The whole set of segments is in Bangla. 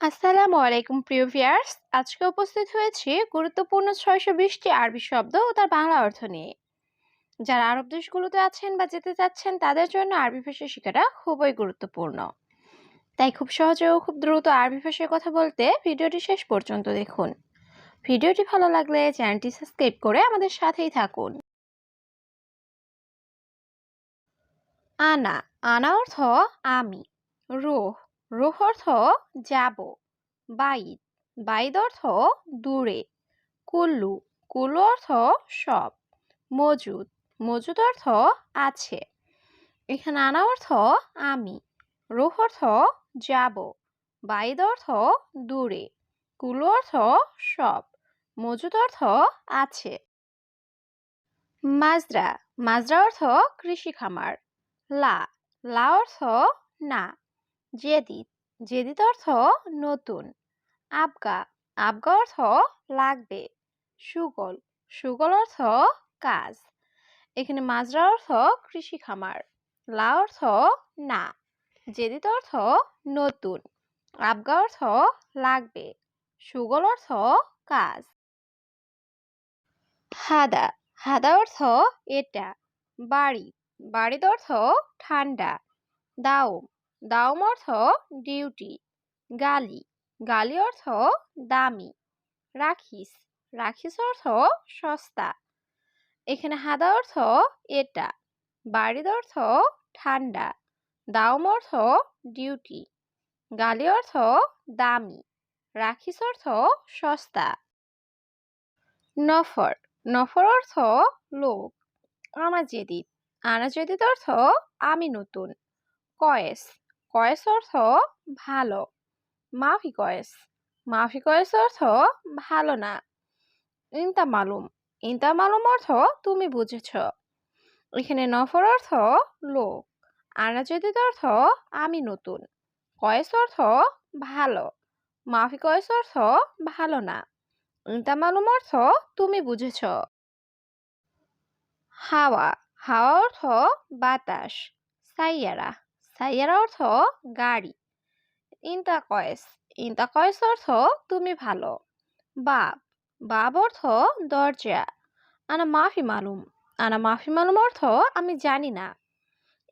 আসসালামু আলাইকুম, প্রিয় ভিউয়ার্স। আজকে উপস্থিত হয়েছি গুরুত্বপূর্ণ ছয়শো বিশটি আরবি শব্দ ও তার বাংলা অর্থ নিয়ে। যারা আরব দেশগুলোতে আছেন বা যেতে চাচ্ছেন, তাদের জন্য আরবি ভাষা শেখাটা খুবই গুরুত্বপূর্ণ। তাই খুব সহজে ও খুব দ্রুত আরবি ভাষায় কথা বলতে ভিডিওটি শেষ পর্যন্ত দেখুন। ভিডিওটি ভালো লাগলে চ্যানেলটি সাবস্ক্রাইব করে আমাদের সাথেই থাকুন। আনা আনা অর্থ আমি, রোহ। রোহ অর্থ যাব, বাইদ বাইদ অর্থ দূরে, কুল্লু কুল্লু অর্থ সব, মজুদ মজুদ অর্থ আছে, এখানে আনা অর্থ আমি রুহ অর্থ যাব, বাইদ অর্থ দূরে, কুল্লু অর্থ সব, মজুদ অর্থ আছে। মাজরা মাজরা অর্থ কৃষি খামার, লা লা অর্থ না জেদিদ জেদিদ অর্থ নতুন। আবগা আবগা অর্থ লাগবে, সুগল সুগল অর্থ কাজ। এখানে মাজরা অর্থ কৃষি খামার, লা অর্থ না জেদিদ অর্থ নতুন। আবগা অর্থ লাগবে, সুগল অর্থ কাজ। হাদা হাদা অর্থ এটা, বাড়ি, বাড়ির অর্থ ঠান্ডা। দাওম দাওম অর্থ ডিউটি গালি গালি অর্থ দামি, রাখিস রাখিস অর্থ সস্তা, এখানে হাদা অর্থ এটা, বাড়ির অর্থ ঠান্ডা দাওম অর্থ ডিউটি গালি অর্থ দামি, রাখিস অর্থ সস্তা। নফর নফর অর্থ লোক আনা জেদিদ আনা জেদিদ অর্থ আমি নতুন, কয়েস কয়েস অর্থ ভালো। মাফি কয়েস মাফি কয়েস অর্থ ভালো না। ইনতা মালুম ইনতা মালুম অর্থ তুমি বুঝেছ। এখানে নফর অর্থ লোক। আনা জেদিদ অর্থ আমি নতুন। কয়েস অর্থ ভালো। মাফি কয়েস অর্থ ভালো না। ইনতা মালুম অর্থ তুমি বুঝেছ। হাওয়া। হাওয়া অর্থ বাতাস। সাইয়ারা। সাইয়ারা অর্থ গাড়ি। ইনতা কয়েস ইনতা কয়েস অর্থ তুমি ভালো বাব বাব অর্থ দরজা আনা মাফি মালুম। আনা মাফি মালুম অর্থ আমি জানি না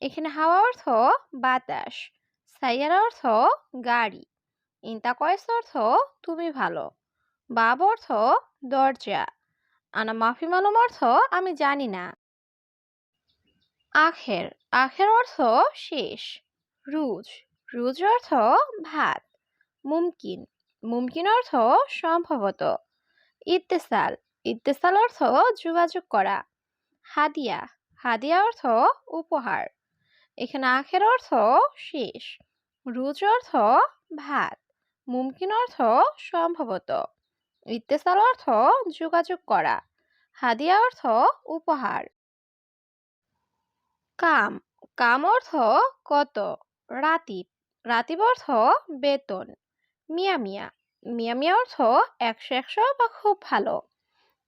এখানে হাওয়া অর্থ বাতাস সাইয়ারা অর্থ গাড়ি ইনতা কয়েস অর্থ তুমি ভালো বাব অর্থ দরজা আনা মাফি মালুম অর্থ আমি জানি না আখের আখের অর্থ শেষ। রুজ। রুজ অর্থ ভাত। মুমকিন। মুমকিন অর্থ সম্ভবত। ইত্তেসাল। ইত্তেসাল অর্থ যোগাযোগ করা। হাদিয়া। হাদিয়া অর্থ উপহার। এখানে আখের অর্থ শেষ। রুজ অর্থ ভাত। মুমকিন অর্থ সম্ভবত। ইত্তেসাল অর্থ যোগাযোগ করা। হাদিয়া অর্থ উপহার। কাম কাম অর্থ কত? রাতিব রাতিব অর্থ বেতন। মিয়া মিয়া মিয়া মিয়া অর্থ একশো একশো বা খুব ভালো।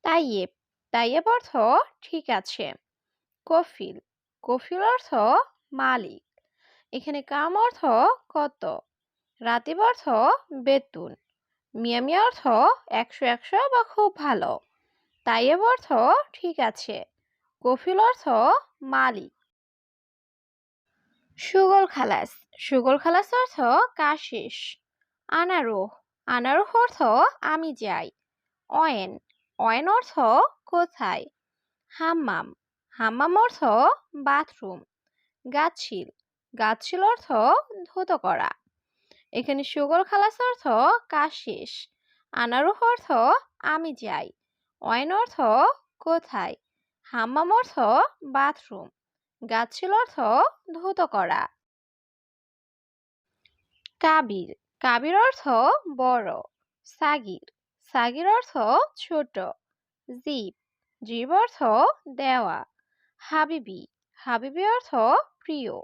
তাইয়েব তাইয়েব অর্থ ঠিক আছে। কফিল কফিল অর্থ মালিক। এখানে কাম অর্থ কত? রাতিব অর্থ বেতন। মিয়া মিয়া অর্থ একশো একশো বা খুব ভালো। তাইয়েব অর্থ ঠিক আছে। কফিল অর্থ মালিক। সুগল খালাস। সুগল খালাস অর্থ কাশিস। আনারোহ। আনারোহ অর্থ আমি যাই। অয়েন। অয়েন অর্থ কোথায়? হাম্মাম। হাম্মাম অর্থ বাথরুম। গাছিল গাছিল অর্থ ধুত করা। এখানে সুগল খালাস অর্থ কাশিস। আনারুহ অর্থ আমি যাই। অয়েন অর্থ কোথায়? হাম্মাম অর্থ বাথরুম। গাছিল অর্থ ধুত করা। কাবির কাবির অর্থ বড়, সাগির সাগির অর্থ ছোট, জীব জীব অর্থ দেওয়া, হাবিবি হাবিবি অর্থ প্রিয়,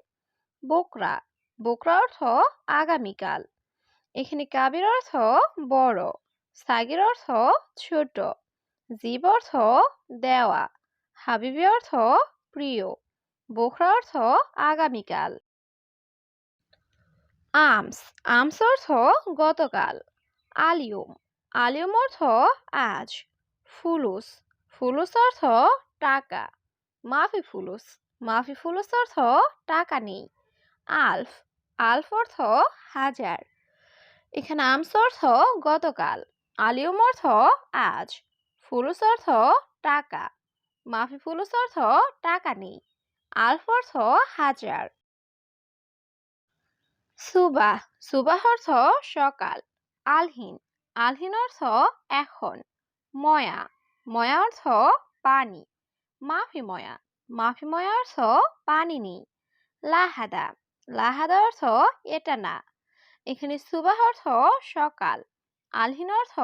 বোকরা বোকরা অর্থ আগামীকাল, এখানে কাবির অর্থ বড়, সাগির অর্থ ছোট, জীব অর্থ দেওয়া, হাবিবি অর্থ প্রিয়। বোখরা অর্থ আগামীকাল। আমস আমস অর্থ গতকাল। আলিয়ম আলিয়ম অর্থ আজ। ফুলুস ফুলুস অর্থ টাকা। মাফি ফুলুস মাফি ফুলুস অর্থ টাকা নেই। আলফ আলফ অর্থ হাজার। এখানে আমস অর্থ গতকাল, আলিয়ম অর্থ আজ। ফুলুস অর্থ টাকা। মাফি ফুলুস অর্থ টাকা নেই। আলফ অর্থ হাজার সুবাহ সুবাহ অর্থ সকাল, আলহিন আলহিন অর্থ এখন, ময়া ময়া অর্থ পানি মাফি ময়া মাফি ময়া অর্থ পানি নেই লাহাদা লাহাদা অর্থ এটা না এখানে সুবাহ অর্থ সকাল আলহিন অর্থ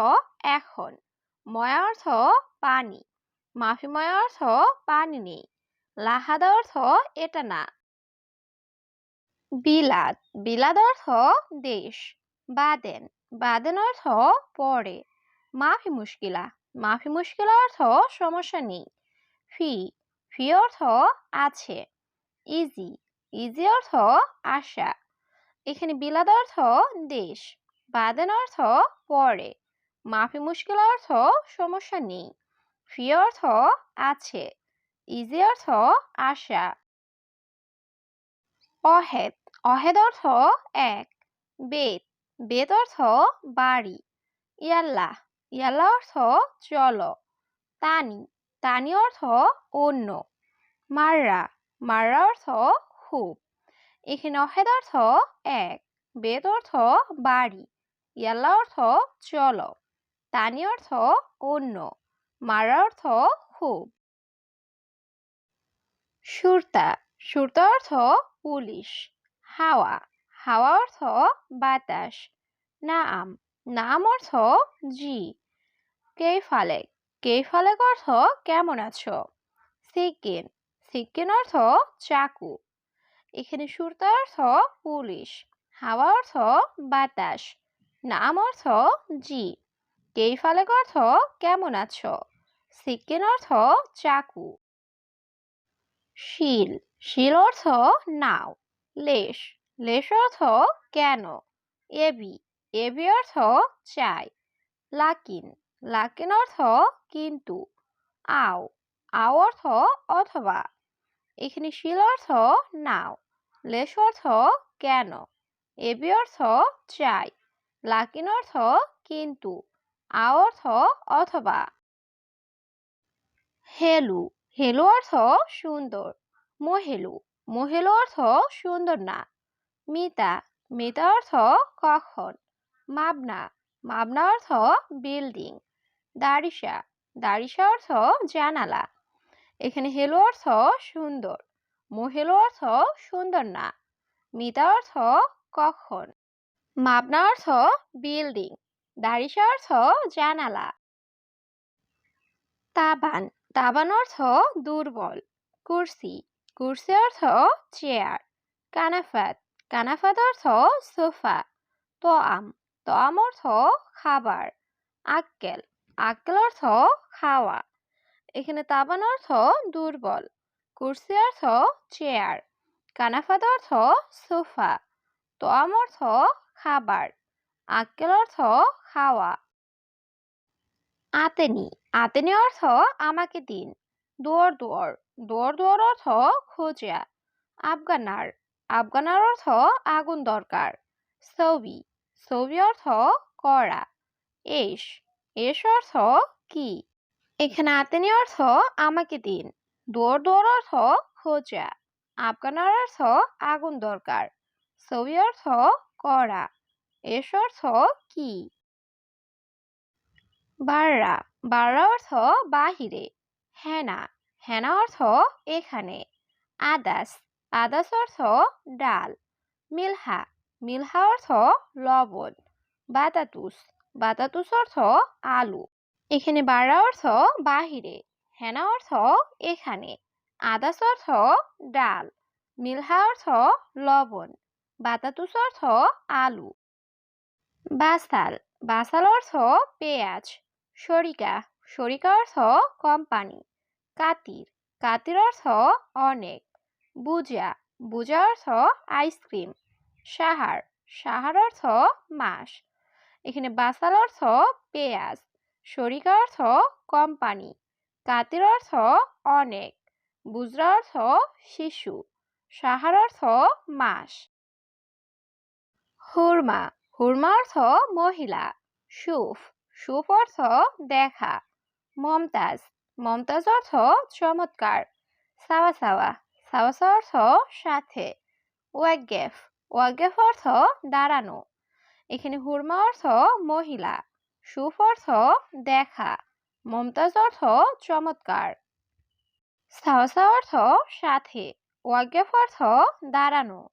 এখন ময়া অর্থ পানি মাফি ময়া অর্থ পানি নেই লাহাদা অর্থ এটা না। বিলাদ বিলাদ অর্থ দেশ, বাদেন বাদেন অর্থ পরে। মাফি মুশকিলা মাফি মুশকিলা অর্থ সমস্যা নেই। ফি ফি অর্থ আছে। ইজি ইজি অর্থ আশা। এখানে বিলাদ অর্থ দেশ, বাদেন অর্থ পরে। মাফি মুশকিল অর্থ সমস্যা নেই। ফি অর্থ আছে। ইজি অর্থ আশা অহেদ। অহেদ অর্থ এক। বেদ বেদ অর্থ বাড়ি। ইয়াল্লা। ইয়াল্লা অর্থ চলো। তানি। তানি অর্থ অন্য। মাররা। মাররা অর্থ খুব। এখানে অহেদ অর্থ এক। বেদ অর্থ বাড়ি। ইয়াল্লা অর্থ চলো। তানি অর্থ অন্য। মারা অর্থ খুব। সুরতা সুরতা অর্থ পুলিশ। হাওয়া হাওয়া অর্থ বাতাস। নাম নাম অর্থ জি। কে ফালেক কে ফালেক অর্থ কেমন আছো? সিকিন সিকিন অর্থ চাকু। এখানে সুরতা অর্থ পুলিশ, হাওয়া অর্থ বাতাস নাম অর্থ জি। কেই ফালেক অর্থ কেমন আছো? সিকিন অর্থ চাকু। শিল। শিল অর্থ নাও। লেশ। লেশ অর্থ কেন? এবি। এবি অর্থ চাই। লাকিন। লাকিন অর্থ কিন্তু। আও। আও অর্থ অথবা। এখানে শিল অর্থ নাও। লেশ অর্থ কেন? এবি অর্থ চাই। লাকিন অর্থ কিন্তু। আ অর্থ অথবা। হেলু। হেলু অর্থ সুন্দর। মহেলু মহেলু অর্থ সুন্দর না। মিতা মিতা অর্থ কখন। মাবনা মাবনা অর্থ বিল্ডিং। দারিসা দারিসা অর্থ জানালা। এখানে হেলো অর্থ সুন্দর, মহেলো অর্থ সুন্দর না। মিতা অর্থ কখন। মাবনা অর্থ বিল্ডিং দারিসা অর্থ জানালা। তাবান তাবান অর্থ দুর্বল। কুর্সি কুর্সি অর্থ চেয়ার। কানাফাত কানাফাত অর্থ সোফা। তোয়াম তোয়াম অর্থ খাবার। আক্কেল আক্কেল অর্থ খাওয়া। এখানে তাবান অর্থ দুর্বল, কুর্সি অর্থ চেয়ার। কানাফাত অর্থ সোফা। তোয়াম অর্থ খাবার। আক্কেল অর্থ খাওয়া। আতেনি আতেনি অর্থ আমাকে দিন। দোয়ার দোয়ার। দোয়ার দোয়ার অর্থ খোঁজা আফগানার। আফগানার অর্থ আগুন দরকার। সৌবি। সৌবি অর্থ করা এস। এস অর্থ কি? এখানে আতেনি অর্থ আমাকে দিন। দোয়ার দোয়ার অর্থ খোঁজা আফগানার অর্থ আগুন দরকার। সৌবি অর্থ করা এস অর্থ কি? বাররা বাররা অর্থ বাহিরে। হেনা হেনা অর্থ এখানে। আদাস আদাস অর্থ ডাল। মিলহা মিলহা অর্থ লবণ। বাতাতুস বাতাতুস অর্থ আলু। এখানে বাররা অর্থ বাহিরে, হেনা অর্থ এখানে। আদাস অর্থ ডাল। মিলহা অর্থ লবণ। বাতাতুস অর্থ আলু। বাসাল বাসাল অর্থ পেঁয়াজ। শরিকা শরিকা অর্থ কোম্পানি। কাতির কাতির অর্থ অনেক। বুজা বুজা অর্থ আইসক্রিম। সাহার সাহার অর্থ মাস। এখানে বাসাল অর্থ পেঁয়াজ শরিকা অর্থ কোম্পানি। কাতির অর্থ অনেক। বুজরা অর্থ শিশু। সাহার অর্থ মাস। হুরমা হুরমা অর্থ মহিলা। সুফ সুফ অর্থ দেখা। মমতাজ। মমতাজ অর্থ চমৎকার। সাওয়া সাওয়া। সাওয়া সাওয়া অর্থ সাথে। ওয়াগেফ ওয়াগেফ অর্থ দাঁড়ানো। এখানে হুরমা অর্থ মহিলা। সুফ অর্থ দেখা। মমতাজ অর্থ চমৎকার। সাওয়া অর্থ সাথে। ওয়াগেফ অর্থ দাঁড়ানো।